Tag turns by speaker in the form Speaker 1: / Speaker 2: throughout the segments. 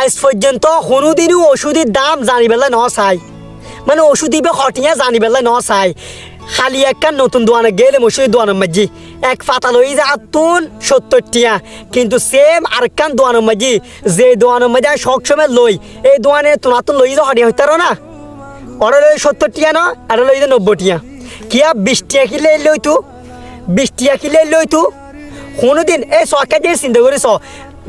Speaker 1: আজ পর্যন্ত কোনোদিনও ওষুধের দাম জানি পেলে ন চাই। মানে ওষুধ দিবে খটিয়া জানি পেলে ন চাই। খালি একখান নতুন দোয়ানে গেলে ওষুধের দোয়ানের মাঝি। এক পাতা লই যে আতুন সত্তর টিয়া কিন্তু সেম আরেকখান দোয়ানের মাঝি। যে দোয়ানের মাঝে সবসময় লই। এই দোয়ানে তোমার তো লই যে হটিয়া হইতারো না। ওরা লই সত্তর টিয়া ন, আর লই যে নব্বই টিয়া কিয়া বিশ টিয়া কিলে লই তু বিশ টিয়া কিলে লই তু কোনোদিন, এই সরকার দিয়ে চিন্তা করিস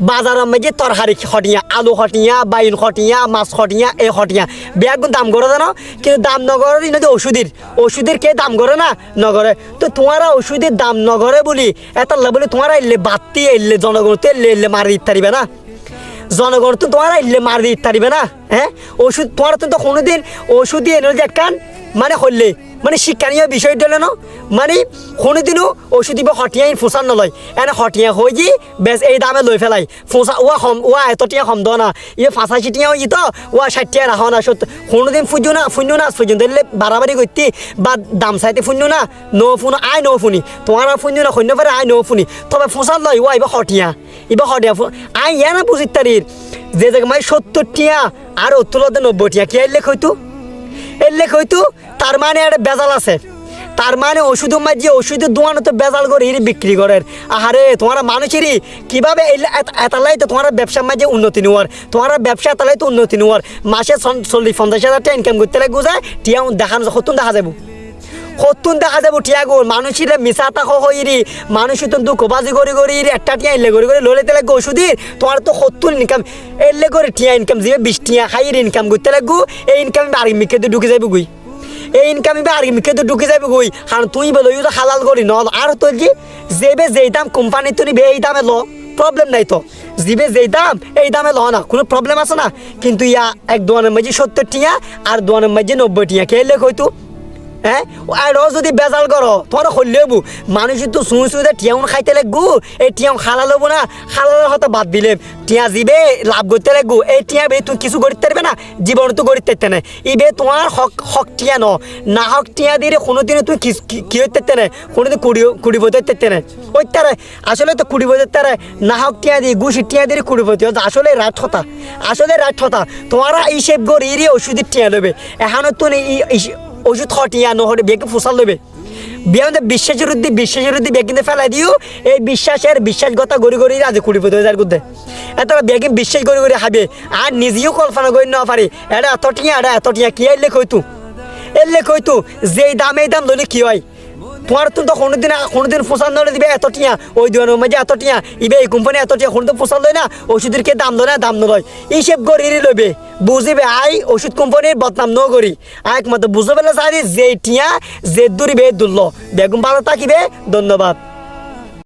Speaker 1: বাজারের মধ্যে তরকারি খটিয়া, আলু খটিয়া, বাইন খটিয়া, মাছ খটিয়া, এই খটিয়া। বেগুন দাম করে জানো? কিন্তু দাম নগরের ইনতে ওষুধের ওষুধের কে দাম করে না? নগরে তো তোমারা ওষুধের দাম নগরে বলি এটা বলে তোমারা এলে বাত্তি এলে জনগণ তো এলে এলে মারি পারিবে না? জনগণ তো তোমার ইল্লে মার পারিবে না? হ্যাঁ ওষুধ তোমার তো কোনোদিন ওষুধ দিয়ে এনে যে একখান মানে হইলে মানে শিক্ষণীয় বিষয় দিলে না? মানে কোনোদিনও ওষুধ দিব হটিয়াই ফুসান নলয়। এনে হটিয়া হয়ে যে বেশ এই দামে লৈ ফেলাই ফুসা ওয়া হম ওয়া এতটিয়া হম না। ইয়ে ফাঁসা চিটিয়া ই তো ওয়া ষাটিয়া রাখ না। সত্য কোনোদিন ফুজো না ফুন্য না পর্যন্ত দিলে বাড়াবাড়ি করতে বা দাম চাইতে ফুন্য না, নো ফুন, আই নো ফুনি। তোমার ফুন্য না শূন্য পারে আই নো ফুনি। তবে ফুসান লয় ওয়া এবার হটিয়া এবার হটিয়া আই ইয়া না বুঝিত তারির যে জায়গা মানে সত্তর টিয়া আর উত্তর নব্বই টিয়া কি এলে হইতো এলে হইতো তার মানে একটা বেজাল আছে। তার মানে ওষুধ মাঝে ওষুধের দোয়ানো তো বেজাল করে হিরি বিক্রি করেন। আহারে, তোমার মানুষেরই কীভাবে এতালাই তো তোমার ব্যবসার মাঝে উন্নতি নেওয়ার, তোমার ব্যবসা এতালাই তো উন্নতি নেওয়ার। মাসে চল্লিশ পঞ্চাশ হাজার টাকা ইনকাম করতে লাগে যায় টিয়া দেখানো সত্যি দেখা যাব সত্যি দেখা যাব টিয়া গো, মানুষের মিশা তাক হইরি মানুষ তো দুঃখ বাজি করে করে ইরি একটা টিয়া এলে করে করে ললে তেলে ওষুধের তোমার তো সত্তর ইনকাম এলে করে টিয়া ইনকাম যাবে বিশ টিয়া খাই ইনকাম করতে লাগবো এই ইনকাম আর মিকে তো ঢুকে যাবে গুই। এই ইনকাম আর মিকে তো ঢুকে যাবে কই কারণ তুই বলো তো হালাল করি ন আর তোর কি যেবে যেই দাম কোম্পানি তো নিবে এই দামে ল। প্রবলেম নাই তো। জিবে যেই দাম, এই দামে ল না। কোনো প্রবলেম আছে না? কিন্তু ইয়া এক দোয়ানের মাঝে সত্তর টিয়া আর দোয়ানের মাঝে নব্বই টিয়া কে লেখ হইতো হ্যাঁ আর যদি বেজাল করো তোমার হইলেবু মানুষ তো শুই শুই টিয়াউন খাইতে লাগবো, এই টিয়াউন খালা লবো না খালার হয়তো বাদ দিলে। টিয়া জিবে লাভ করতে লাগবো, এই টিয়া বে তুই কিছু করতে পারবে না জীবন তো করতে পারতে না ইবে তোমার হক হক টিয়া ন। না হক টিয়া দিয়ে কোনোদিনও তুই কি হইতে পারতে না কোনোদিন কুড়ি কুড়ি বইতে পারতে না ওই তারা আসলে তো কুড়ি বইতে তারা না হক টিয়া দিয়ে গুছি টিয়া দিয়ে কুড়ি বইতে আসলে রাত হতা। আসলে রাত হতা। তোমারা হিসেব করে ইরি ওষুধের টিয়া নেবে এখনও তো ওষুধ হটিয়া হলে বেগে ফুসাল দেবে। আমাদের বিশ্বাসের উদ্দি বিশ্বাসের উদ্দি বিয়ে কিনতে ফেলাই দিও। এই বিশ্বাসের বিশ্বাসগতা গড়ি গড়ি আজ কুড়ি পথে যার করতে এত বেগিন বিশ্বাস গড়ি গড়ি হাবে। আর নিজেও কল্পনা করি না পারি। এটা এত টিয়া এটা এত টিয়া, কি এলে কইতু? এলে কইতু, যেই দাম, এই দাম ধরে কি হয়? তোমার তো কোনোদিন কোনোদিন পোষান ধরে দিবে এত টিয়া। ওই দোকানের মাঝে এত টিয়া। ইবে এই কোম্পানি এত টিয়া। কোনোদিন পোষান লয় না। ওষুধের কে দাম লয় না, দাম নলয়। এইসব গড়ি লইবে। বুঝিবে আই ওষুধ কোম্পানির বদনাম ন করি একমাত্র বুঝবে না যে টিয়া, যে দূরিবে দুর্ল। বেগম ভালো থাকিবে, ধন্যবাদ।